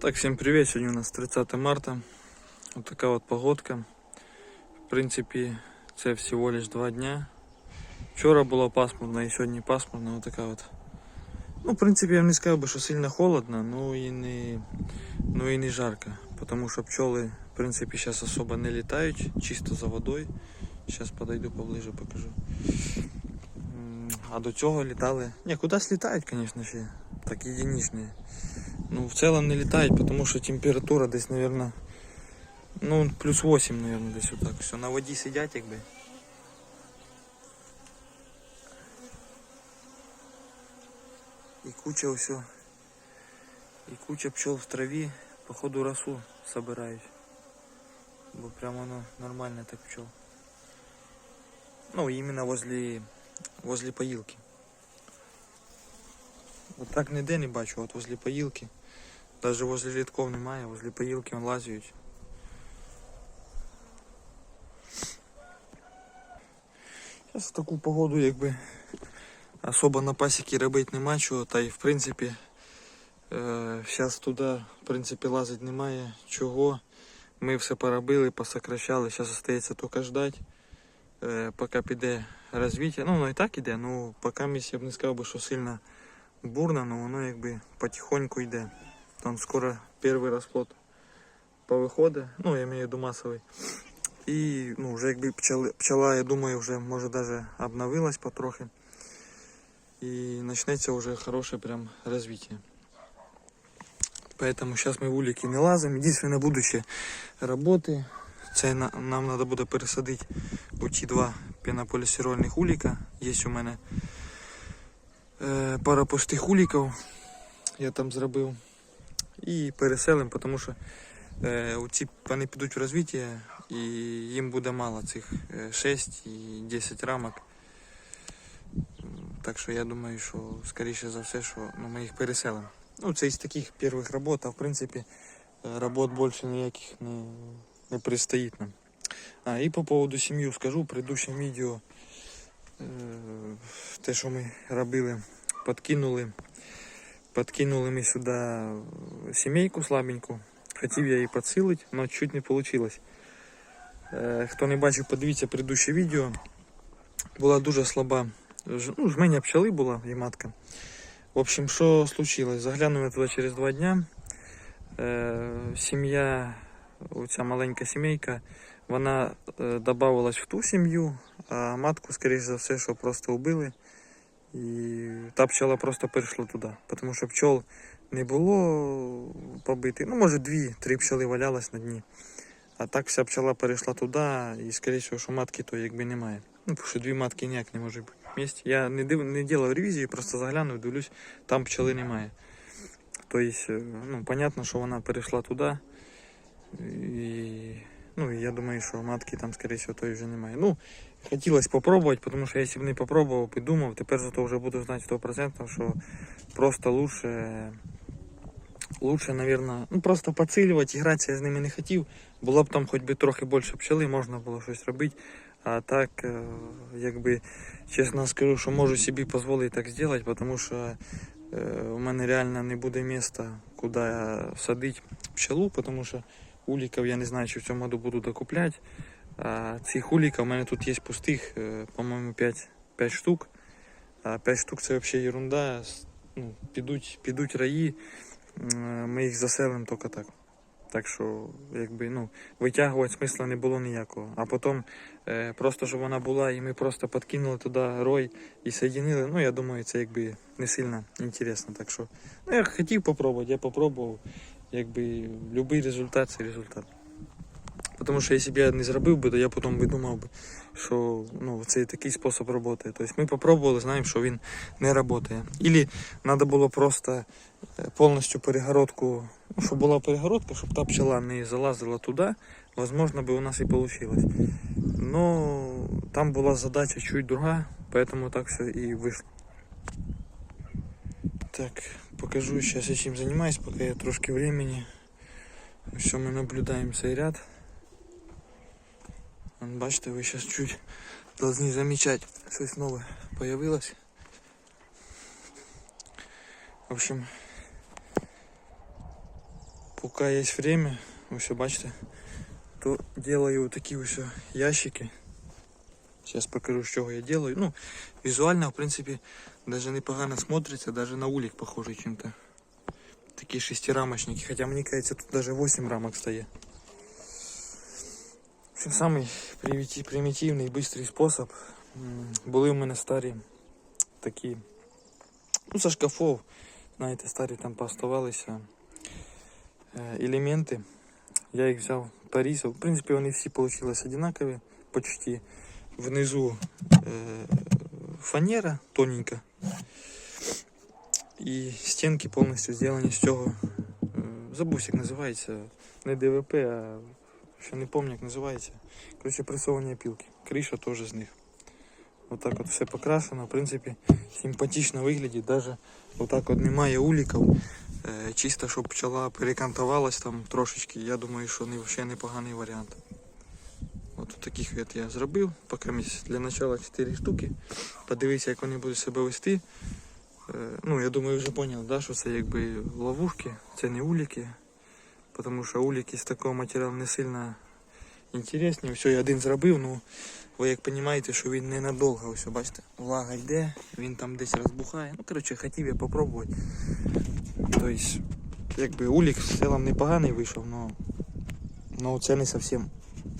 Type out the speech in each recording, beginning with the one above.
Так, всем привет! Сегодня у нас 30 марта. Вот такая вот погодка. В принципе, це всего лишь два дня. Вчора було пасмурно і сьогодні пасмурно. Вот така от. Ну, в принципі, я б не сказав би, що сильно холодно, ну і не, ну і не жарко. Потому що пчоли, в принципі, зараз особо не літають, чисто за водою. Зараз подойду поближе, покажу. А до цього літали. Ні, кудись літають, звісно, ще. Так єдиничні. Ну, в целом не летает, потому что температура десь, наверное, ну, плюс 8, наверное, десь отак. Все, на воді сидять, якби. І куча все. І куча пчел в траві, походу росу собирають. Бо прямо воно нормально так пчел. Ну, именно возле, возле поїлки. От так ніде не бачу, от возле поїлки. Даже возле рядков немає, возле поїлки он лазять. Зараз в таку погоду якби особо на пасіки робити нема чого, та й в принципі зараз туди в принципі лазити немає чого. Ми все поробили, посокращали, зараз залишається тільки ждати, е, поки піде розвиття. Ну воно і так іде, ну поки я б не сказав що сильно бурно, але воно якби потихоньку йде. Там скоро перший розплод повиходить, ну я маю в виду масовий. І ну, вже якби пчела, пчела, я думаю, вже може даже обновилась потрохи. І почнеться вже хороше прям розвиття. Поэтому сейчас мы в улики не лазим. Единственное будущее роботи. Це на- нам треба буде пересадити у ті два пенополістирольних уліка. Є у мене е, пара пустих уліків. Я там зробив. І переселимо, тому що е, ці вони підуть в розвиття і їм буде мало цих е, 6 і 10 рамок. Так що я думаю, що скоріше за все, що ну, ми їх переселимо. Ну, це із таких перших робот, а в принципі е, робот більше ніяких не, не предстоїть нам. А, і по поводу сім'ї скажу, в предыдущем відео е, те, що ми робили, подкинули. Подкинули ми сюди сімейку слабеньку. Хотів я її підсилити, але чуть не вийшло. Е, Хто не бачив, подивіться предыдущее відео. Була дуже слаба. Ну, жменя пчели була і матка. В общем, що случилось? Заглянув я туди через два дня. Е, Сім'я, оця маленька сімейка, вона е, додавалась в ту сім'ю, а матку, скоріш за все, що просто вбили. І та пчела просто перейшла туди. Тому що пчол не було побити. Ну, може, дві-три пчели валялись на дні. А так вся пчела перейшла туди, і, скоріше всього, що матки то якби немає. Ну, тому що дві матки ніяк не може бути в місті. Я не, див... не ділав ревізії, просто заглянув, дивлюсь, там пчели немає. Тобто, е, ну, понятно, що вона перейшла туди. І, ну, я думаю, що матки там, скоріше тої вже немає. Ну, хотілося попробувати, тому що якщо б не попробував, підумав, тепер зато вже буду знати 100%, що просто лучше, лучше, наверное, ну просто поцілювати, гратися я з ними не хотів. Було б там хоч би трохи більше пчели, можна було щось робити. А так, якби, чесно скажу, що можу собі дозволити так зробити, тому що у мене реально не буде місця, куди садити пчелу, тому що уліків я не знаю, чи в цьому году буду докупляти. А цих уліків у мене тут є пустих, е, по-моєму, 5, 5 штук. А 5 штук це взагалі ерунда. Ну, підуть, підуть раї, ми їх заселимо тільки так. Так що, якби, ну, витягувати смисла не було ніякого. А потім е, просто, щоб вона була, і ми просто підкинули туди рой і соєдинили. Ну, я думаю, це якби не сильно інтересно. Так що, ну, я хотів попробувати, я попробував. Якби будь-який результат це результат. Тому що якщо б я не зробив би, то я потім би думав би, що ну, це такий спосіб роботи. Тобто ми попробували, знаємо, що він не працює. Ілі треба було просто е, повністю перегородку, ну, щоб була перегородка, щоб та пчела не залазила туди, можливо, би у нас і вийшло. Но там була задача чуть друга, поэтому так все і вийшло. Так, покажу сейчас я чим займаюсь, поки я трошки времени. Все, ми наблюдаємо цей ряд. Вон, Бачите, ви зараз чуть должны замечать, щось нове появилось. В общем, поки є время, ось бачите, то делаю такі ось ящики. Сейчас покажу, з чого я делаю. Ну, візуально, в принципі, даже непогано смотрится, даже на улик похоже чем-то. Такі шестирамочники, хотя мені кажется, тут даже 8 рамок общем, самый приміті- примітивний, быстрий спосіб. Були в мене старі такі, ну, со шкафов, знаєте, старі там пооставалися е, елементи. Я їх взяв, порізав. В принципі, вони всі вийшли одинакові, почти. Внизу е, фанера тоненька. І стінки повністю зроблені з цього. е, як називається. Не ДВП, а ще не пам'ятаю, як називається. Коротше, пресовані опілки. Криша теж з них. Отак от все покрашено. В принципі, симпатично виглядить. Навіть отак от немає уліків. Е, Чисто, щоб пчела перекантувалась там трошечки. Я думаю, що не, ще непоганий варіант. От таких от я зробив. Поки для начала 4 штуки. Подивіться, як вони будуть себе вести. Е, Ну, я думаю, вже поняли, да, що це якби ловушки, це не уліки. Тому що уліки з такого матеріалу не сильно інтересні. Все, я один зробив, ну ви як розумієте, що він ненадовго, ось бачите, влага йде, він там десь розбухає. Ну, коротше, хотів я попробувати. Тобто, якби улік в цілому непоганий вийшов, но це не зовсім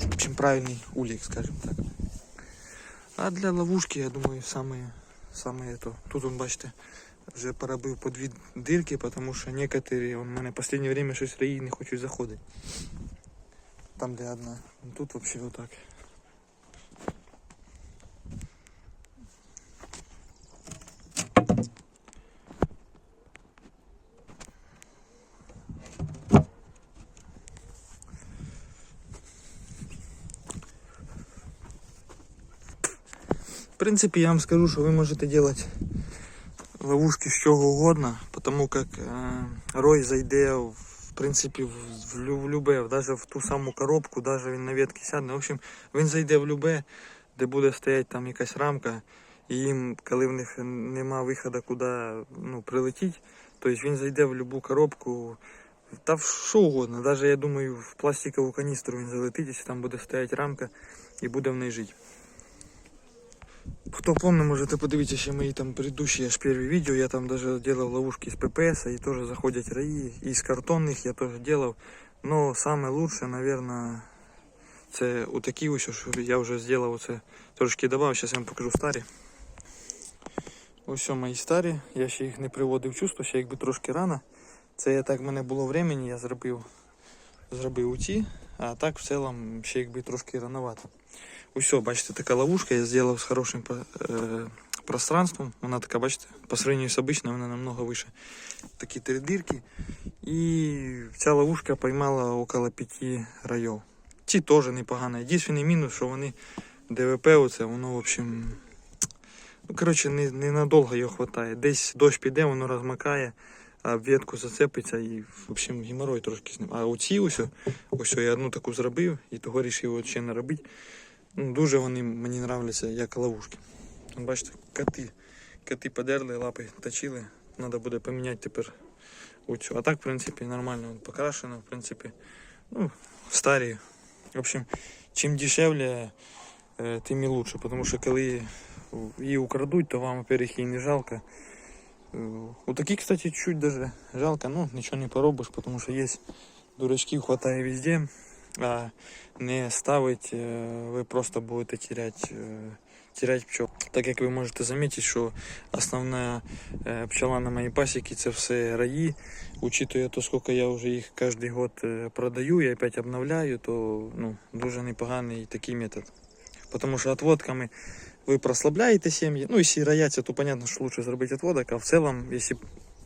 в общем, правильний улік, скажімо так. А для ловушки, я думаю, саме, саме это. Тут, он, бачите, вже поробив по дві дирки, тому що некоторі, он, в мене в останнє время щось раї не хочуть заходити. Там, де одна. Ну, Тут вообще отак. Принципе, я вам скажу, что вы можете делать ловушки з чого угодно, потому как э, рой зайде в, принципі в, в, в любе, даже в ту саму коробку, даже він на ветки сяде. В общем, він зайде в любе, де буде стояти там якась рамка, і їм, коли в них нема виходу, куди ну, прилетіть, то есть він зайде в любу коробку. Та в що угодно, навіть я думаю, в пластикову каністру він залетить, якщо там буде стояти рамка і буде в неї жити. Хто помне, можете подивитися ще мої там предыдущие аж первые видео. Я там даже делал ловушки из ППС, и тоже заходят раи. И из картонных я тоже делал. Но самое лучшее, наверное, це отакі ось, що я вже зробив оце трошки додав. Зараз я вам покажу старі. Ось що мої старі. Я ще їх не приводив в чувство, ще якби трошки рано. Це я так в мене було времени, я зробив, зробив у ті, а так в цілому ще якби трошки рановато. Ось, бачите, така ловушка я зробив з хорошим е, пространством. Вона така, бачите, по сравнению з обычной, вона намного выше. Такі три дирки. І ця ловушка поймала около п'яти райов. Ці теж непогано. Єдиний мінус, що вони ДВП, оце, воно, в общем, ну, коротше, не, ненадовго його хватає. Десь дощ піде, воно розмикає, а ветку зацепиться і, в общем, геморрой трошки з ним. А оці ось, ось я одну таку зробив і того вирішив ще не робити. Ну, дуже вони мені нравляться як ловушки. От Бачите, коти. Коти подерли, лапи точили. Треба буде поміняти тепер оцю. А так, в принципі, нормально от покрашено, в принципі. Ну, старі. В общем, чим дешевле, е, тим і лучше. Тому що коли її украдуть, то вам, во-первых, її не жалко. Е, У такі, кстати, чуть даже жалко, ну, нічого не поробиш, тому що є дурачків хватає везде. А не ставить, е, ви просто будете терять, е, терять пчел. Так як ви можете замітити, що основна е, пчела на моїй пасіці це все раї. Учитує то, скільки я вже їх кожен год продаю і опять обновляю, то ну, дуже непоганий такий метод. Тому що отводками ви прослабляєте сім'ї. Ну, якщо рояться, то понятно, що лучше зробити отводок, а в цілому, якщо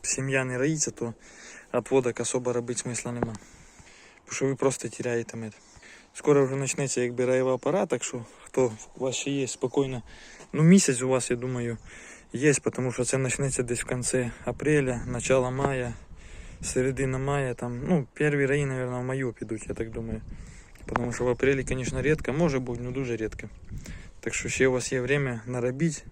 сім'я не роїться, то отводок особо робити смисла нема. Що ви просто теряєте мед. Скоро вже почнеться якби раєва пора, так що хто у вас ще є спокійно. Ну місяць у вас, я думаю, є, тому що це почнеться десь в кінці апреля, начало мая, середина мая, там, ну, перші раї, мабуть, в маю підуть, я так думаю. Тому що в апрелі, звісно, рідко, може бути, але дуже рідко. Так що ще у вас є время наробити.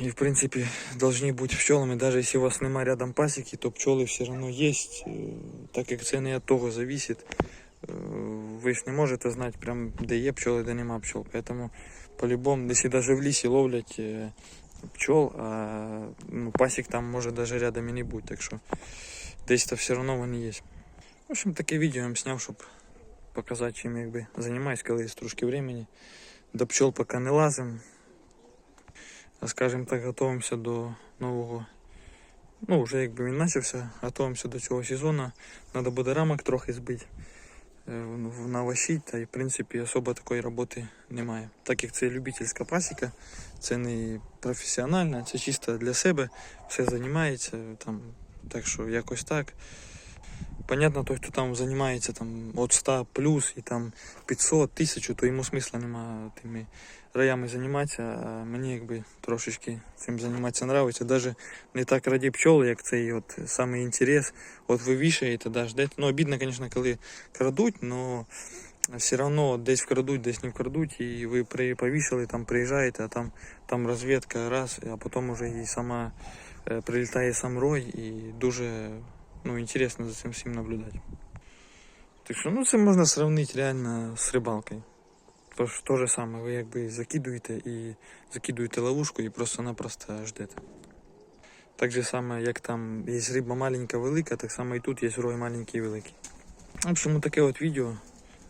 И, в принципе, должны быть пчелами. Даже если у вас нема рядом пасеки, то пчелы все равно есть. Э, Так як це не від того зависит. Е, Ви ж не можете знати, прям, де є пчоли, де нема пчел. Поэтому, по-любому, якщо даже в лісі ловлять е, пчел, а ну, пасік там може даже рядом і не бути. Так що десь то все одно вони є. В общем, таке відео я вам зняв, щоб показати, чим якби займаюсь, коли є трошки времени. До пчел поки не лазим. Скажімо так, готуємося до нового. Ну, вже якби він почався, готуємося до цього сезону. Треба буде рамок трохи збити, е, навощити, та й в принципі особо такої роботи немає. Так як це любительська пасіка, це не професіональна, це чисто для себе, все займається там. Так що якось так. Понятно, той, хто там займається там, від 100 плюс і там 500, 1000, то йому смисла немає тими раями займатися, а мені якби трошечки цим займатися нравиться. Даже не так раді пчол, як цей от самий інтерес. От ви вішаєте, да, ждете. Ну, обідно, звісно, коли крадуть, але все одно десь вкрадуть, десь не вкрадуть, і ви при, повішали, там приїжджаєте, а там, там розвідка раз, а потім вже і сама е, прилітає сам рой, і дуже ну, інтересно за цим всім наблюдати. Так що, ну, це можна сравнити реально з рибалкою. Тож то же саме, ви якби закидуєте і закидуєте ловушку і просто-напросто ждете. Так же саме, як там є риба маленька, велика, так само і тут є рой маленький і великий. В общем, таке от відео.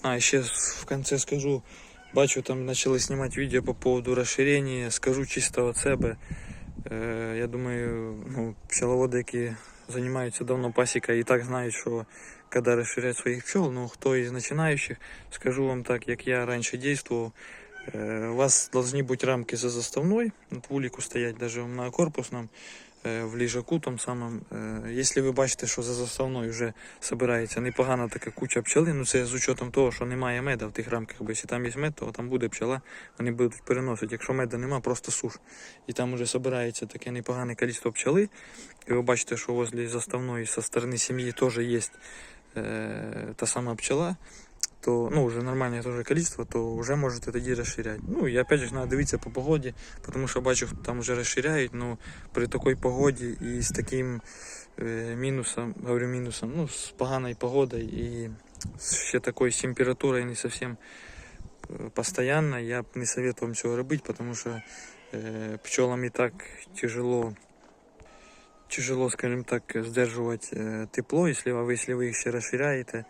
А, ще в кінці скажу, бачу, там почали знімати відео по поводу розширення, скажу чисто від себе. Е, я думаю, ну, пчеловоди, які займаються давно пасікою, і так знають, що коли розширяють своїх пчел, ну хто із починаючих, скажу вам так, як я раніше дійствував, э, у вас должны быть рамки за заставной, вот в улику стоять даже на корпусном, э, в ліжаку там самом. Э, Якщо ви бачите, що за заставною вже збирається непогана така куча пчели, ну це з учетом того, що немає меда в тих рамках, бо якщо там є мед, то там буде пчела, вони будуть переносити. Якщо меда нема, просто суш. І там вже збирається таке непогане кількість пчели. І ви бачите, що возле заставної со сторони сім'ї теж є э, та сама пчела, то ну, уже нормальное тоже количество, то уже можете тоді розширяти. Ну і опять же надо дивитися по погоді, тому що бачу, там вже розширяють, ну при такій погоді і з таким е, мінусом, говорю мінусом, ну з поганою погодою і ще такою з температурою не зовсім е, постоянно, я б не советую вам цього робити, тому що е, пчелам і так тяжело тяжело, скажем так, сдерживать э, тепло, если вы, если вы их все расширяете.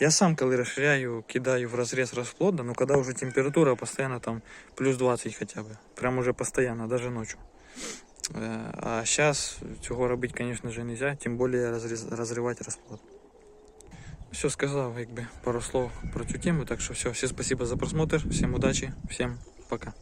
Я сам, коли расширяю, кидаю в разрез расплода, но когда уже температура постоянно там плюс 20 хотя бы, прям уже постоянно, даже ночью. Э, А сейчас цього робити, конечно же, нельзя, тем более разрез, разрывать расплод. Все сказав, якби пару слов про цю тему, так що все, всім спасибо за просмотр, всім удачі, всім пока.